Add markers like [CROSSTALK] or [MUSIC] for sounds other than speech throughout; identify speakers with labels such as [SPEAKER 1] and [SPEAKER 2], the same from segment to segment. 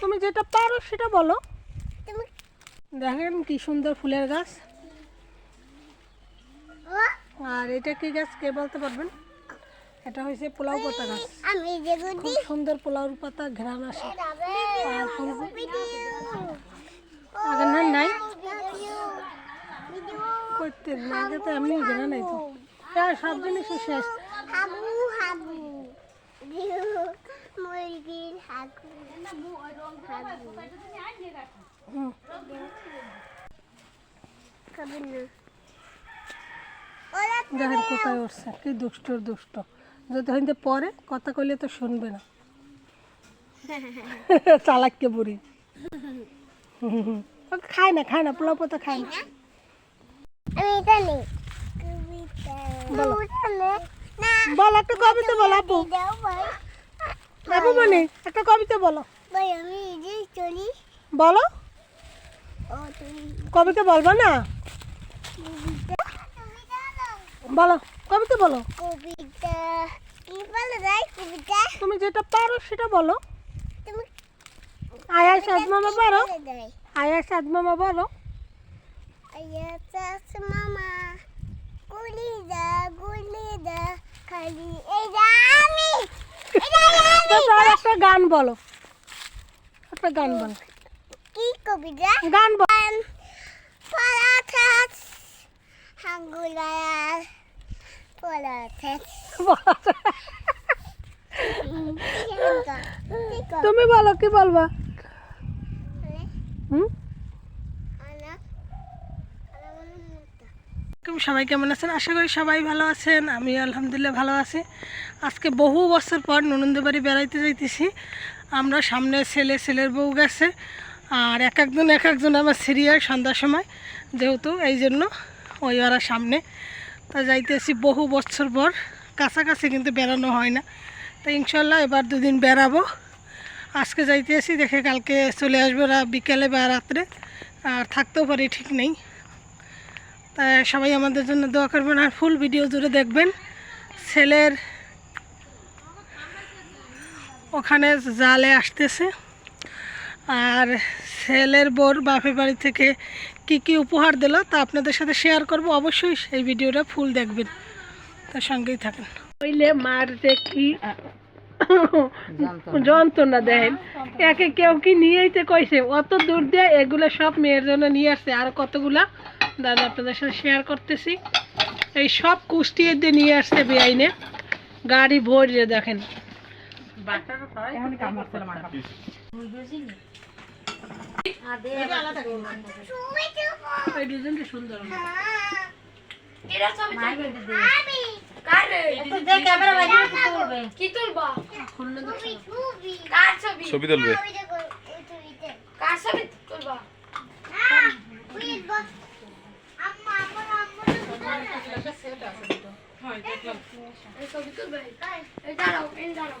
[SPEAKER 1] তুমি যেটা পারো সেটা বলো। দেখেন কি সুন্দর ফুলের গাছ। আর এটা কি গাছ কে বলতে পারবেন? এটা হয়েছে পোলাও পাতা গাছ। খুব সুন্দর পোলাও পাতা ঘেরান আসে। আর না নাই? করতে আগে তো এমনি ঘেরা নাই তো। হ্যাঁ সব জিনিসই শেষ
[SPEAKER 2] হাবু হাবু মুরগির হাগু
[SPEAKER 1] কোথায় উঠছে, কি দুষ্ট হইতে পরে কথা কইলে তো শুনবে না। [LAUGHS] চালাককে বুড়ি। খায় না খায় না, পোলাও পাতা খায় না। বলো। বল কবিতা বলো
[SPEAKER 2] ভাই
[SPEAKER 1] আপু মানে একটা কবিতা বলো।
[SPEAKER 2] ভাই আমি চলি।
[SPEAKER 1] বলো। কবিতা বলবা না? বলো কবিতা বলো।
[SPEAKER 2] কবিতা। কি বলে যাই কবিতা?
[SPEAKER 1] তুমি যেটা পারো সেটা বলো।
[SPEAKER 2] তুমি
[SPEAKER 1] আয়া সাদ মামা পারো। আয়া সাদ মামা বলো
[SPEAKER 2] আয়া চাষ মামা। গুলি দা গুলি দা খালি এই যা।
[SPEAKER 1] তার একটা গান বলো। একটা গান বলো।
[SPEAKER 2] কি কবিতা
[SPEAKER 1] গান বলো।
[SPEAKER 2] হাঙ্গুলার।
[SPEAKER 1] তুমি বলো কি বলবা? হুম? সবাই কেমন আছেন? আশা করি সবাই ভালো আছেন। আমি আলহামদুলিল্লাহ ভালো আছি। আজকে বহু বছর পর ননন্দ বাড়ি বেড়াইতে যাইতেছি। আমরা সামনে ছেলে, ছেলের বউ গেছে। আর এক একজন এক একজন আমার সিরিয়াল সন্ধ্যার সময়, যেহেতু এই জন্য ওই ওরা সামনে। তা যাইতেছি বহু বছর পর, কাছাকাছি কিন্তু বেড়ানো হয় না। তা ইনশাল্লাহ এবার দুদিন বেড়াবো। আজকে যাইতেছি, দেখে কালকে চলে আসব বিকেলে বা রাত্রে। আর থাকতেও পারি, ঠিক নেই। তা সবাই আমাদের জন্য দোয়া করবেন আর ফুল ভিডিও জুড়ে দেখবেন। ছেলের ওখানে জালে আসতেছে। আর ছেলের বোর বাপের বাড়ি থেকে কি কি উপহার দিল তা আপনাদের সাথে শেয়ার করব। অবশ্যই সেই ভিডিওটা ফুল দেখবেন। তার সঙ্গেই থাকেন। হইলে মার যে কি যন্ত্রণা। দেন। একে কেউ কি নিয়েইতে কইছে? অত দূর দিয়ে এগুলো সব মেয়ের জন্য নিয়ে আসছে। আর কতগুলা? দাদা আপনাদের সাথে শেয়ার করতেছি। এই সব কুষ্টিয়ে দিয়ে নিয়ে আসছে বেআইনে। গাড়ি ভরিয়ে দেখেন।
[SPEAKER 3] ছবি।
[SPEAKER 4] ছবি তুলবে।
[SPEAKER 3] কার ছবি তুলবা? ছবি তুলবে। এই দাঁড়াও এই দাঁড়াও।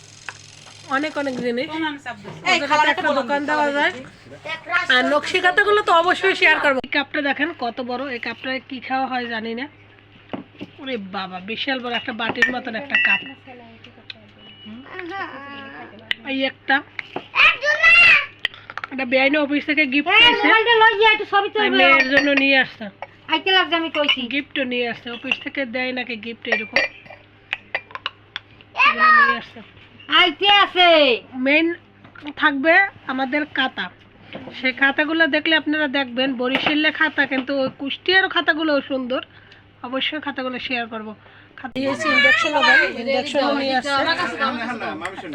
[SPEAKER 1] অনেক অনেক জিনিস। একটা দোকান দেওয়া যায়। আর নকশি কাতাগুলো তো অবশ্যই শেয়ার করব। এই কাপটা দেখেন কত বড় এই কাপটা কি খাওয়া হয় জানি না। ওরে বাবা বিশাল বড় একটা বাটির মতন একটা কাপ এই একটা। এটা বেআইনি অফিস থেকে গিফট মেয়ের জন্য নিয়ে আসছে গিফটও নিয়ে আসছে। অফিস থেকে দেয় নাকি গিফট এরকম? এগুলো নিয়ে আসছে মেইন থাকবে আমাদের খাতা। সেই খাতাগুলো দেখলে আপনারা দেখবেন বরিশালের খাতা কিন্তু ওই কুষ্টিয়ার খাতাগুলোও সুন্দর। অবশ্যই খাতাগুলো শেয়ার করব।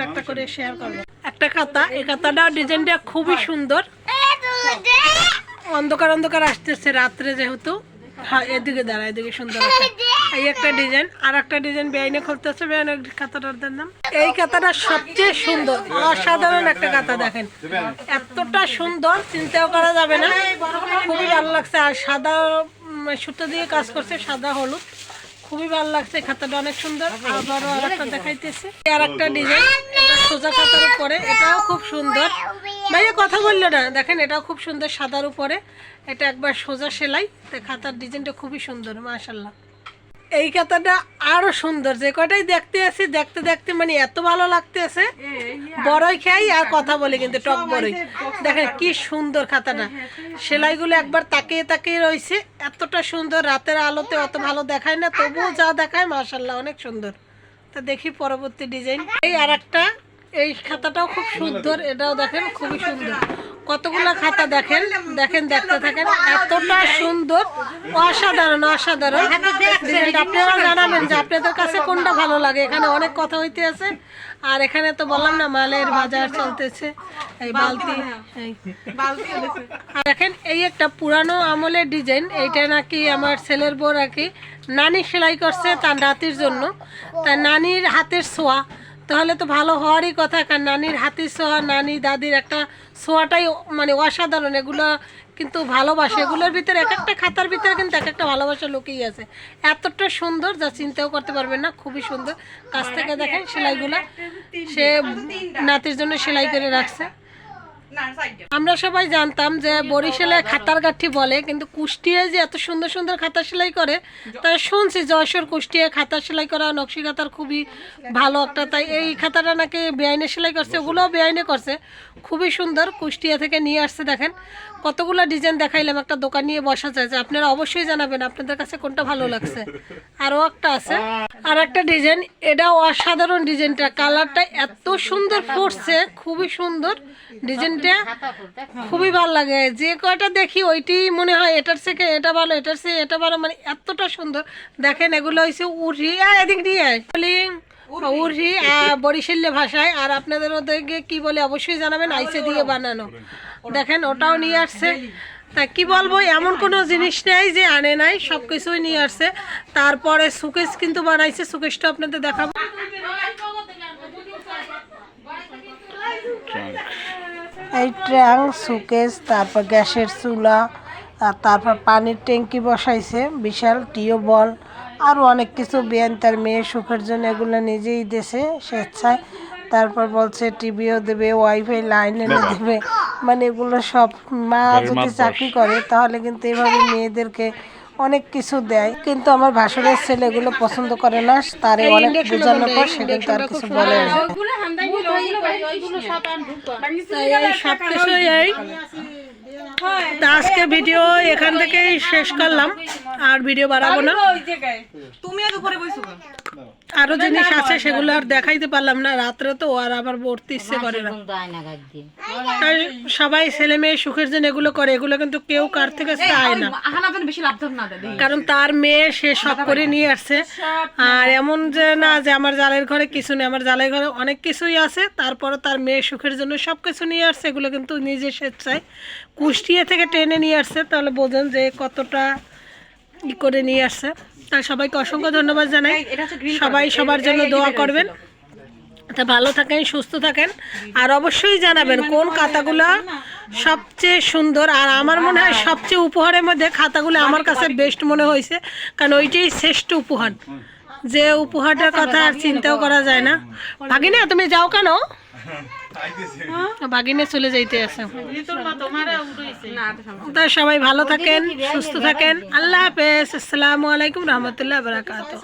[SPEAKER 1] একটা করে শেয়ার করব। একটা খাতা এই খাতাটা ডিজাইনটা খুবই সুন্দর। অন্ধকার অন্ধকার আসতেছে রাত্রে যেহেতু। হ্যাঁ এদিকে দাঁড়া এদিকে সুন্দর আছে এই একটা ডিজাইন, আর একটা ডিজাইন বেআইনে খুলতেছে, বেআইনে খাতাটার নাম। এই খাতাটা সবচেয়ে সুন্দর, অসাধারণ একটা খাতা দেখেন। এতটা সুন্দর, চিন্তাও করা যাবে না। খুবই ভালো লাগছে, আর সাদা সুতো দিয়ে কাজ করছে, সাদা, হলুদ। খুবই ভালো লাগছে, খাতাটা অনেক সুন্দর। আবারও আর একটা দেখাইতেছে। আর একটা ডিজাইন সোজা খাতার উপরে, এটাও খুব সুন্দর। ভাইয়া কথা বলল না, দেখেন এটাও খুব সুন্দর, সাদার উপরে। এটা একবার সোজা সেলাই, তো খাতার ডিজাইনটা খুবই সুন্দর মাশাল্লাহ এই খাতাটা আরও সুন্দর যে কটাই দেখতে আছি দেখতে দেখতে মানে এত ভালো লাগতে আছে বড়ই খাই আর কথা বলে কিন্তু টক বড়ই। দেখেন কি সুন্দর খাতাটা। সেলাইগুলো একবার তাকিয়ে তাকিয়ে রয়েছে। এতটা সুন্দর রাতের আলোতে অত ভালো দেখায় না তবুও যা দেখায় মাসাল্লাহ অনেক সুন্দর। তা দেখি পরবর্তী ডিজাইন। এই আর একটা এই খাতাটাও খুব সুন্দর, এটাও দেখেন খুবই সুন্দর। কতগুলো খাতা দেখেন? দেখেন, দেখতে থাকেন, এতটা সুন্দর, অসাধারণ অসাধারণ। আপনারা জানাবেন যে আপনাদের কাছে কোনটা ভালো লাগে। এখানে অনেক কথা হইতে আছে। আর এখানে তো বললাম না, মালের বাজার চলতেছে। এই বালতি আর দেখেন, এই একটা পুরানো আমলের ডিজাইন। এইটা নাকি আমার ছেলের বউ নাকি নানি সেলাই করছে তার নাতির জন্য। তার নানির হাতের ছোঁয়া তাহলে তো ভালো হওয়ারই কথা, কারণ নানির হাতির ছোঁয়া নানি দাদির একটা সোয়াটাই মানে অসাধারণ। এগুলো কিন্তু ভালোবাসে। এগুলোর ভিতরে এক একটা খাতার ভিতরে কিন্তু এক একটা ভালোবাসা লোকেই আছে। এতটা সুন্দর যা চিন্তাও করতে পারবেন না, খুবই সুন্দর। কাছ থেকে দেখেন সেলাইগুলো। সে নাতির জন্য সেলাই করে রাখছে। আমরা সবাই জানতাম যে বরিশালে খাতার গাঠি বলে কিন্তু কুষ্টিয়ায় যে এত সুন্দর সুন্দর খাতা সেলাই করে তাই শুনছি যশোর কুষ্টিয়ায় খাতা সেলাই করা নকশি খাতার খুবই ভালো একটা তাই এই খাতাটা নাকি বেআইনে সেলাই করছে ওগুলোও বেআইনে করছে। খুবই সুন্দর কুষ্টিয়া থেকে নিয়ে আসছে দেখেন। কতগুলো ডিজাইন দেখাইলাম, একটা দোকান নিয়ে বসা যায়, যে আপনারা অবশ্যই জানাবেন আপনাদের কাছে কোনটা ভালো লাগছে। আরও একটা আছে। আর একটা ডিজাইন এটাও অসাধারণ ডিজাইনটা, কালারটা এত সুন্দর ফুটছে, খুবই সুন্দর ডিজাইনটা, খুবই ভালো লাগে। যে কয়টা দেখি, ওইটি মনে হয় এটার থেকে এটা ভালো, এটার থেকে এটা ভালো মানে এতটা সুন্দর। দেখেন, এগুলো হয়েছে উড়ি আয় এদিক দিয়ে। আয় বলি বরিশাল্য ভাষায় আর আপনাদের ওদেরকে কি বলে অবশ্যই জানাবেন আইসে দিয়ে বানানো। দেখেন ওটাও নিয়ে আসছে। তা কি বলব এমন কোনো জিনিস নেই যে আনে নাই সব কিছুই নিয়ে আসছে। তারপরে সুকেশ কিন্তু বানাইছে সুকেশটা আপনাদের দেখাবো। এই ট্যাং সুকেস তারপর গ্যাসের চুলা আর তারপর পানির ট্যাঙ্কি বসাইছে বিশাল টিউবওয়েল। আরও অনেক কিছু বেন তার মেয়ের সুখের জন্য এগুলো নিজেই দেশে স্বেচ্ছায়। তারপর বলছে টিভিও দেবে ওয়াইফাই লাইন এনে দেবে। মানে এগুলো সব মা যদি চাকরি করে তাহলে কিন্তু এভাবে মেয়েদেরকে অনেক কিছু দেয়। কিন্তু আমার ভাসুরের ছেলে এগুলো পছন্দ করে না তারে অনেক বোঝানোর পর সে কিন্তু আর কিছু বলে না। সব কিছুই তা আজকে ভিডিও এখান থেকেই শেষ করলাম। আর ভিডিও বাড়াবো না। আরও জিনিস আছে সেগুলো আর দেখাইতে পারলাম না। রাত্রে তো আর আবার পড়তে ইচ্ছে করে না। তাই সবাই ছেলে মেয়ে সুখের জন্য এগুলো করে। এগুলো কিন্তু কেউ কার থেকে চায় না। কারণ তার মেয়ে সে সব করে নিয়ে আসছে। আর এমন যে না যে আমার জালের ঘরে কিছু নেই। আমার জালের ঘরে অনেক কিছুই আছে। তারপরে তার মেয়ে সুখের জন্য সব কিছু নিয়ে আসছে। এগুলো কিন্তু নিজে স্বেচ্ছায় কুষ্টিয়া থেকে টেনে নিয়ে আসছে তাহলে বোঝেন যে কতটা ই করে নিয়ে আসছে। তাই সবাইকে অসংখ্য ধন্যবাদ জানাই।
[SPEAKER 4] green
[SPEAKER 1] সবাই সবার জন্য দোয়া করবেন। তা ভালো থাকেন সুস্থ থাকেন। আর অবশ্যই জানাবেন কোন খাতাগুলো সবচেয়ে সুন্দর। আর আমার মনে হয় সবচেয়ে উপহারের মধ্যে খাতাগুলো আমার কাছে বেস্ট মনে হয়েছে কারণ ওইটাই শ্রেষ্ঠ উপহার। যে উপহারটার কথা আর চিন্তাও করা যায় না। ভাগিনা তুমি যাও কেন? বাগিনে চলে যাইতে আছে। তা সবাই ভালো থাকেন সুস্থ থাকেন। আল্লাহ হাফেজ। আসসালামু আলাইকুম রহমতুল্লাহ বারাকাতুহ।